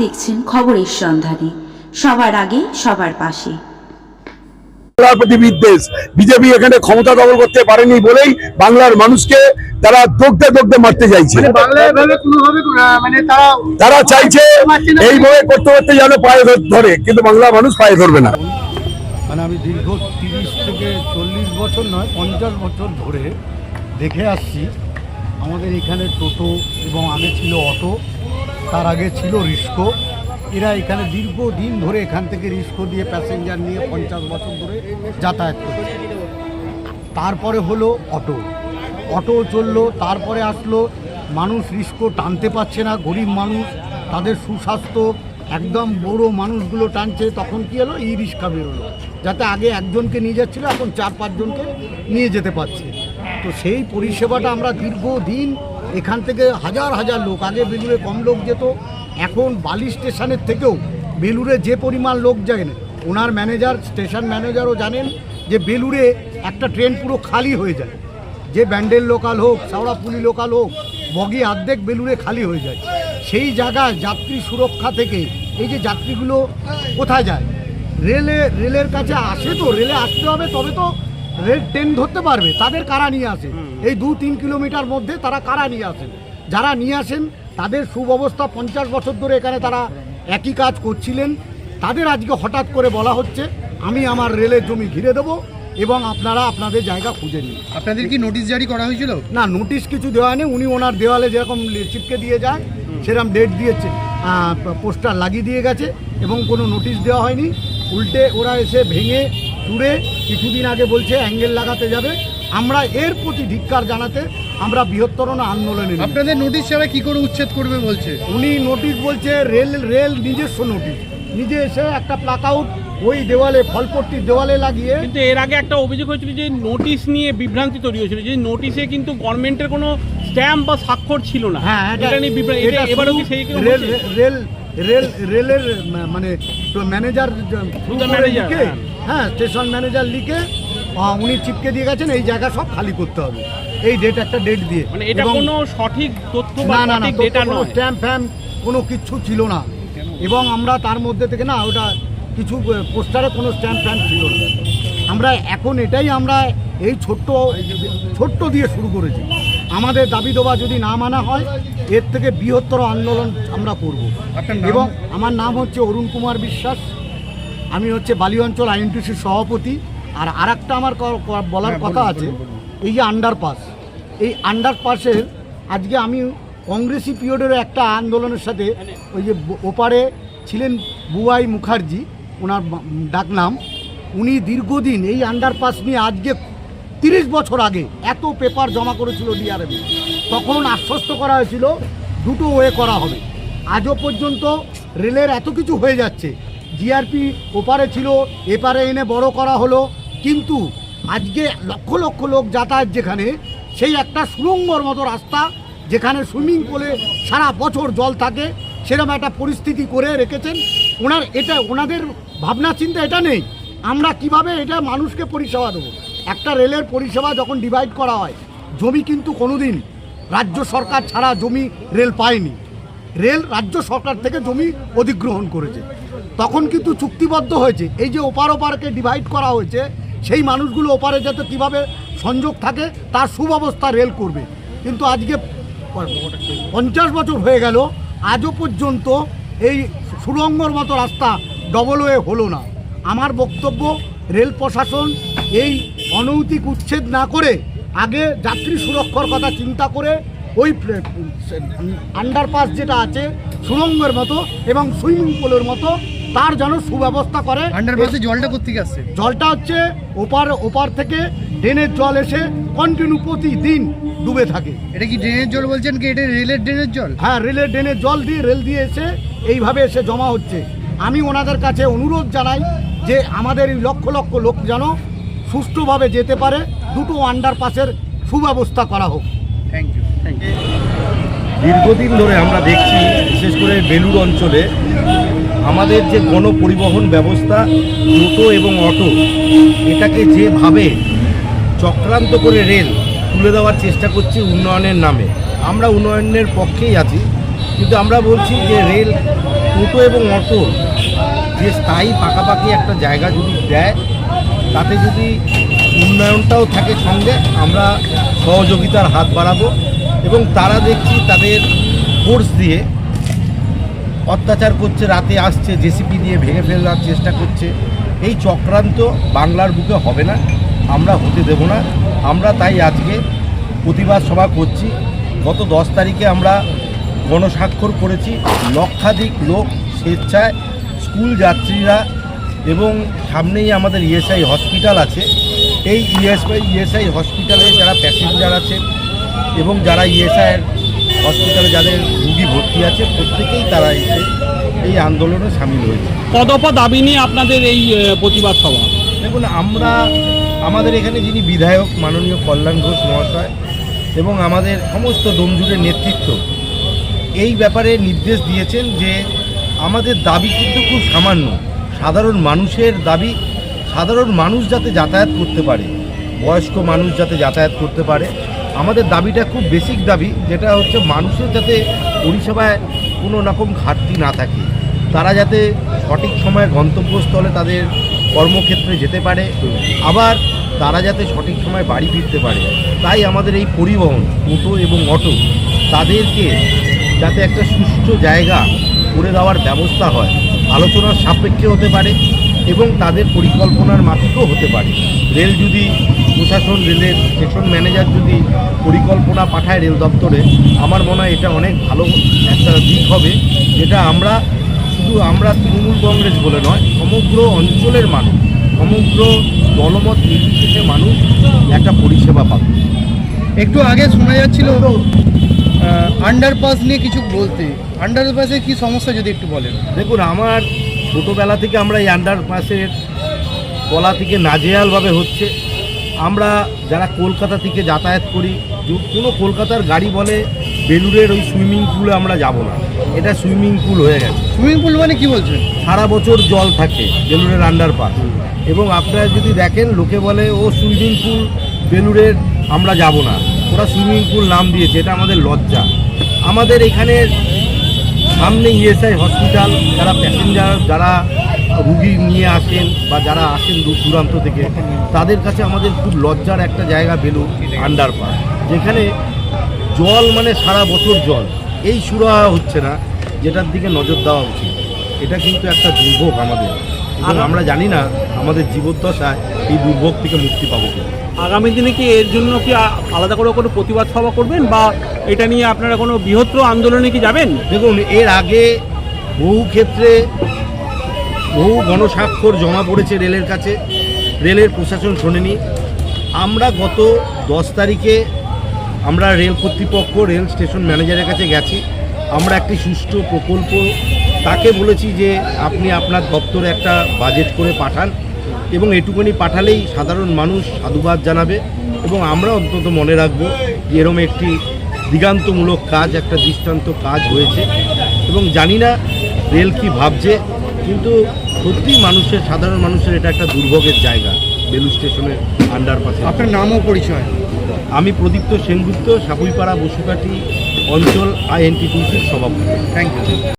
দেখছেন খবরের সন্ধানে। সবার আগে সবার পাশে। বাংলার প্রতি বিদ্বেষ। বিজেপি এখানে ক্ষমতা দখল করতে পারেনি বলেই বাংলার মানুষকে তারা দগ্ধে দগ্ধে মারতে চাইছে। মানে মানে তারা তারা চাইছে এইভাবে করতে করতে যেন পায়ে ধর- ধরে কিন্তু বাংলা মানুষ পায়ে ধরবে না। মানে আমি দীর্ঘ তিরিশ থেকে চল্লিশ বছর নয় পঞ্চাশ বছর ধরে দেখে আসছি আমাদের এখানে টোটো এবং আগে ছিল অটো, তার আগে ছিল রিস্কো এরা এখানে দীর্ঘদিন ধরে এখান থেকে রিস্কো দিয়ে প্যাসেঞ্জার নিয়ে পঞ্চাশ বছর ধরে যাতায়াত করছে। তারপরে হলো অটো। অটো চলল, তারপরে আসলো, মানুষ রিস্কো টানতে পারছে না, গরিব মানুষ, তাদের সুস্বাস্থ্য, একদম বড় মানুষগুলো টানছে, তখন কি হলো? ই রিক্সা বেরোলো। যাতে আগে একজনকে নিয়ে যাচ্ছিল, এখন চার পাঁচজনকে নিয়ে যেতে পারছে। তো সেই পরিষেবাটা আমরা দীর্ঘদিন এখান থেকে হাজার হাজার লোক, আগে বেলুড়ে কম লোক যেত, এখন বালি স্টেশনের থেকেও বেলুড়ে যে পরিমাণ লোক যায় না, ওনার ম্যানেজার, স্টেশন ম্যানেজারও জানেন যে বেলুড়ে একটা ট্রেন পুরো খালি হয়ে যায়। যে ব্যান্ডেল লোকাল হোক সাউড়াপুলি লোকাল হোক, বগি অর্ধেক বেলুড়ে খালি হয়ে যায়। সেই জায়গায় যাত্রী সুরক্ষা থেকে এই যে যাত্রীগুলো কোথায় যায়? রেলে, রেলের কাছে আসে তো, রেলে আসতে হবে, তবে তো রেল ট্রেন ধরতে পারবে তাদের কারা নিয়ে আসে? এই দু তিন কিলোমিটার মধ্যে তারা কারা নিয়ে আসেন যারা নিয়ে আসেন তাদের সুব্যবস্থা পঞ্চাশ বছর ধরে এখানে তারা একই কাজ করছিলেন। তাদের আজকে হঠাৎ করে বলা হচ্ছে আমি আমার রেলের জমি ঘিরে দেবো এবং আপনারা আপনাদের জায়গা খুঁজে নিন। আপনাদের কি নোটিশ জারি করা হয়েছিল? না নোটিশ কিছু দেওয়া নেই। উনি ওনার দেওয়ালে যেরকম চিপকে দিয়ে যায় সেরকম ডেট দিয়েছে। পোস্টার লাগিয়ে দিয়ে গেছে এবং কোনো নোটিশ দেওয়া হয়নি। উল্টে ওরা এসে ভেঙে চুড়ে কিছুদিন আগে বলছে অ্যাঙ্গেল লাগাতে যাবে। আমরা এর প্রতি ধিক্কার জানাতে আমরা বৃহত্তর আন্দোলনে আপনাদের নোটিশ ছাড়া কি করে উচ্ছেদ করবে বলছে? উনি নোটিশ বলছে রেল রেল নিজস্ব নোটিশ। নিজে এসে একটা প্লাক আউট ওই দেওয়ালে ফলপট্টির দেওয়ালে লাগিয়ে কিন্তু এর আগে একটা অভিযোগ হয়েছিল যে নোটিশ নিয়ে বিভ্রান্তি তৈরি হয়েছিল যে নোটিশে কিন্তু গভর্নমেন্টের কোনো স্ট্যাম্প বা স্বাক্ষর ছিল না। হ্যাঁ এটা নিয়ে বিভ্রান্তি এবারও কি সেই রেল? রেল রেল রেলের মানে ম্যানেজার লিখে হ্যাঁ। স্টেশন ম্যানেজার লিখে উনি চিপকে দিয়ে গেছেন এই জায়গা সব খালি করতে হবে। এই ডেট একটা ডেট দিয়ে। মানে এটা কোনো সঠিক তথ্য না না না কোনো স্ট্যাম্প ফ্যাম্প কোনো কিচ্ছু ছিল না। এবং আমরা তার মধ্যে থেকে না ওটা কিছু পোস্টারে কোনো স্ট্যাম্প ফ্যাম্প ছিল না। আমরা এখন এটাই আমরা এই ছোট্ট ছোট্ট দিয়ে শুরু করেছি। আমাদের দাবি দেওয়া যদি না মানা হয় এর থেকে বৃহত্তর আন্দোলন আমরা করব এবং আমার নাম হচ্ছে অরুণ কুমার বিশ্বাস আমি হচ্ছে বালি অঞ্চল আইএনটিসির সভাপতি আর আরেকটা আমার বলার হ্যাঁ, কথা আছে। এই যে আন্ডারপাস এই আন্ডারপাসের আজকে আমি কংগ্রেসি পিরিয়ডের একটা আন্দোলনের সাথে ওই যে ওপারে ছিলেন বুয়াই মুখার্জি ওনার ডাকনাম উনি দীর্ঘদিন এই আন্ডারপাস নিয়ে আজকে তিরিশ বছর আগে এত পেপার জমা করেছিল ডিআরএম তখন আশ্বস্ত করা হয়েছিল, দুটো ওয়ে করা হবে। আজও পর্যন্ত রেলের এত কিছু হয়ে যাচ্ছে। জিআরপি ওপারে ছিল, এপারে এনে বড় করা হলো। কিন্তু আজকে লক্ষ লক্ষ লোক যাতায়াত যেখানে, সেই একটা সুড়ঙ্গর মতো রাস্তা, যেখানে সুইমিং পুলে সারা বছর জল থাকে সেরকম একটা পরিস্থিতি করে রেখেছেন। ওনার এটা, ওনাদের ভাবনা চিন্তা এটা নেই। আমরা কীভাবে এটা মানুষকে পরিষেবা দেবো? একটা রেলের পরিষেবা যখন ডিভাইড করা হয়, জমি কিন্তু কোনোদিন রাজ্য সরকার ছাড়া জমি রেল পায়নি। রেল রাজ্য সরকার থেকে জমি অধিগ্রহণ করেছে। তখন কিন্তু চুক্তিবদ্ধ হয়েছে। এই যে ওপার ওপারকে ডিভাইড করা হয়েছে, সেই মানুষগুলো ওপারে যাতে কীভাবে সংযোগ থাকে, তার সুব্যবস্থা রেল করবে। কিন্তু আজকে পঞ্চাশ বছর হয়ে গেল, আজও পর্যন্ত এই সুরঙ্গর মতো রাস্তা ডবল ওয়ে হলো না। আমার বক্তব্য, রেল প্রশাসন এই অনৈতিক উচ্ছেদ না করে আগে যাত্রী সুরক্ষার কথা চিন্তা করে ওই আন্ডারপাস যেটা আছে সুরঙ্গের মতো এবং সুইমিং পুলের মতো তার যেন সুব্যবস্থা করে। আন্ডারপাসে জলটা কোথেকে আসছে? জলটা হচ্ছে ওপার ওপার থেকে ড্রেনের জল এসে কন্টিনিউ প্রতিদিন ডুবে থাকে। এটা কি ড্রেনের জল বলছেন কি? এটা রেলের ড্রেনের জল? হ্যাঁ রেলের ড্রেনের জল দিয়ে রেল দিয়ে এসে এইভাবে এসে জমা হচ্ছে। আমি ওনাদের কাছে অনুরোধ জানাই যে আমাদের এই লক্ষ লক্ষ লোক যেন সুষ্ঠুভাবে যেতে পারে দুটো আন্ডারপাসের সুব্যবস্থা করা হোক। থ্যাংক ইউ দীর্ঘদিন ধরে আমরা দেখছি বিশেষ করে বেলুর অঞ্চলে আমাদের যে গণপরিবহন ব্যবস্থা টোটো এবং অটো এটাকে যেভাবে চক্রান্ত করে রেল তুলে দেওয়ার চেষ্টা করছি উন্নয়নের নামে। আমরা উন্নয়নের পক্ষেই আছি কিন্তু আমরা বলছি যে রেল টোটো এবং অটো যে স্থায়ী পাকাপাকি একটা জায়গা যদি দেয় তাতে যদি উন্নয়নটাও থাকে সঙ্গে, আমরা সহযোগিতার হাত বাড়াবো এবং তারা দেখছি তাদের ফোর্স দিয়ে অত্যাচার করছে, রাতে আসছে, জেসিপি দিয়ে ভেঙে ফেলার চেষ্টা করছে। এই চক্রান্ত বাংলার বুকে হবে না, আমরা হতে দেব না। আমরা তাই আজকে প্রতিবাদ সভা করছি। গত দশ তারিখে আমরা গণস্বাক্ষর করেছি। লক্ষাধিক লোক স্বেচ্ছায় স্কুল যাত্রীরা এবং সামনেই আমাদের ইএসআই হসপিটাল আছে। এই ইএসআই ইএসআই হসপিটালে যারা প্যাসেঞ্জার আছে এবং যারা ইএসআই হসপিটালে যাদের রুগী ভর্তি আছে প্রত্যেকেই তারা এসে এই আন্দোলনে সামিল হয়েছে। কদপা দাবি নিয়ে আপনাদের এই প্রতিবাদ সভা। দেখুন আমরা আমাদের এখানে যিনি বিধায়ক মাননীয় কল্যাণ ঘোষ মহাশয় এবং আমাদের সমস্ত ডোমজুরের নেতৃত্ব এই ব্যাপারে নির্দেশ দিয়েছেন যে আমাদের দাবি কিন্তু খুব সামান্য। সাধারণ মানুষের দাবি, সাধারণ মানুষ যাতে যাতায়াত করতে পারে, বয়স্ক মানুষ যাতে যাতায়াত করতে পারে। আমাদের দাবিটা খুব বেসিক দাবি, যেটা হচ্ছে মানুষের যাতে পরিষেবায় কোনো রকম ঘাটতি না থাকে। তারা যাতে সঠিক সময়ে গন্তব্যস্থলে তাদের কর্মক্ষেত্রে যেতে পারে। আবার তারা যাতে সঠিক সময় বাড়ি ফিরতে পারে। তাই আমাদের এই পরিবহন, টোটো এবং অটো, তাদেরকে যাতে একটা সুষ্ঠু জায়গা করে দেওয়ার ব্যবস্থা হয়। আলোচনার সাপেক্ষে হতে পারে এবং তাদের পরিকল্পনার মাফিকও হতে পারে। রেল যদি, প্রশাসন, রেলের স্টেশন ম্যানেজার যদি পরিকল্পনা পাঠায় রেল দপ্তরে, আমার মনে হয় এটা অনেক ভালো একটা দিক হবে, যেটা আমরা শুধু আমরা তৃণমূল কংগ্রেস বলে নয়, সমগ্র অঞ্চলের মানুষ, সমগ্র দলমত নির্বিশেষে মানুষ একটা পরিষেবা পাবে। একটু আগে শোনা যাচ্ছিল আন্ডারপাস নিয়ে কিছু বলতে। আন্ডারপাসে কি সমস্যা যদি একটু বলেন? দেখুন আমার ছোটোবেলা থেকে আমরা এই আন্ডারপাসের তলা থেকে নাজেয়ালভাবে হচ্ছে। আমরা যারা কলকাতা থেকে যাতায়াত করি কোনো কলকাতার গাড়ি বলে বেলুড়ের ওই সুইমিং পুলে আমরা যাব না। এটা সুইমিং পুল হয়ে গেছে। সুইমিং পুল মানে কি বলছেন? সারা বছর জল থাকে বেলুরের আন্ডারপাস এবং আপনারা যদি দেখেন লোকে বলে ও সুইমিং পুল বেলুরের আমরা যাব না। ওরা সুইমিং পুল নাম দিয়েছে, এটা আমাদের লজ্জা। আমাদের এখানে সামনে ইএসআই হসপিটাল যারা প্যাসেঞ্জার যারা রুগী নিয়ে আসেন বা যারা আসেন দূর দূরান্ত থেকে, তাদের কাছে আমাদের খুব লজ্জার একটা জায়গা বেলুর আন্ডারপাস যেখানে জল মানে সারা বছর জল। এই সুরাহা হচ্ছে না, যেটার দিকে নজর দেওয়া উচিত। এটা কিন্তু একটা দুর্ভোগ আমাদের। এবং আমরা জানি না আমাদের জীবদ্দশায় এই দুর্ভোগ থেকে মুক্তি পাবো আগামী দিনে কি এর জন্য কি আলাদা করে কোনো প্রতিবাদ সভা করবেন বা এটা নিয়ে আপনারা কোনো বৃহত্তর আন্দোলনে কি যাবেন? দেখুন এর আগে বহু ক্ষেত্রে বহু গণস্বাক্ষর জমা পড়েছে রেলের কাছে রেলের প্রশাসন শোনেনি। আমরা গত দশ তারিখে আমরা রেল কর্তৃপক্ষ রেল স্টেশন ম্যানেজারের কাছে গেছি। আমরা একটি সুষ্ঠু প্রকল্প তাকে বলেছি যে আপনি আপনার দপ্তরে একটা বাজেট করে পাঠান এবং এটুকুনি পাঠালেই সাধারণ মানুষ সাধুবাদ জানাবে এবং আমরা অন্তত মনে রাখব যে এরম একটি দিগান্তমূলক কাজ একটা দৃষ্টান্ত কাজ হয়েছে এবং জানি না রেল কি ভাবছে কিন্তু সত্যি মানুষের সাধারণ মানুষের এটা একটা দুর্ভোগের জায়গা বেলু স্টেশনের আন্ডারপাসে আপনার নামও পরিচয়। আমি প্রদীপ্ত সেনগুপ্ত সাপুইপাড়া বসুকাঠি অঞ্চল আইএনটিটিউসির সভাপতি। Thank you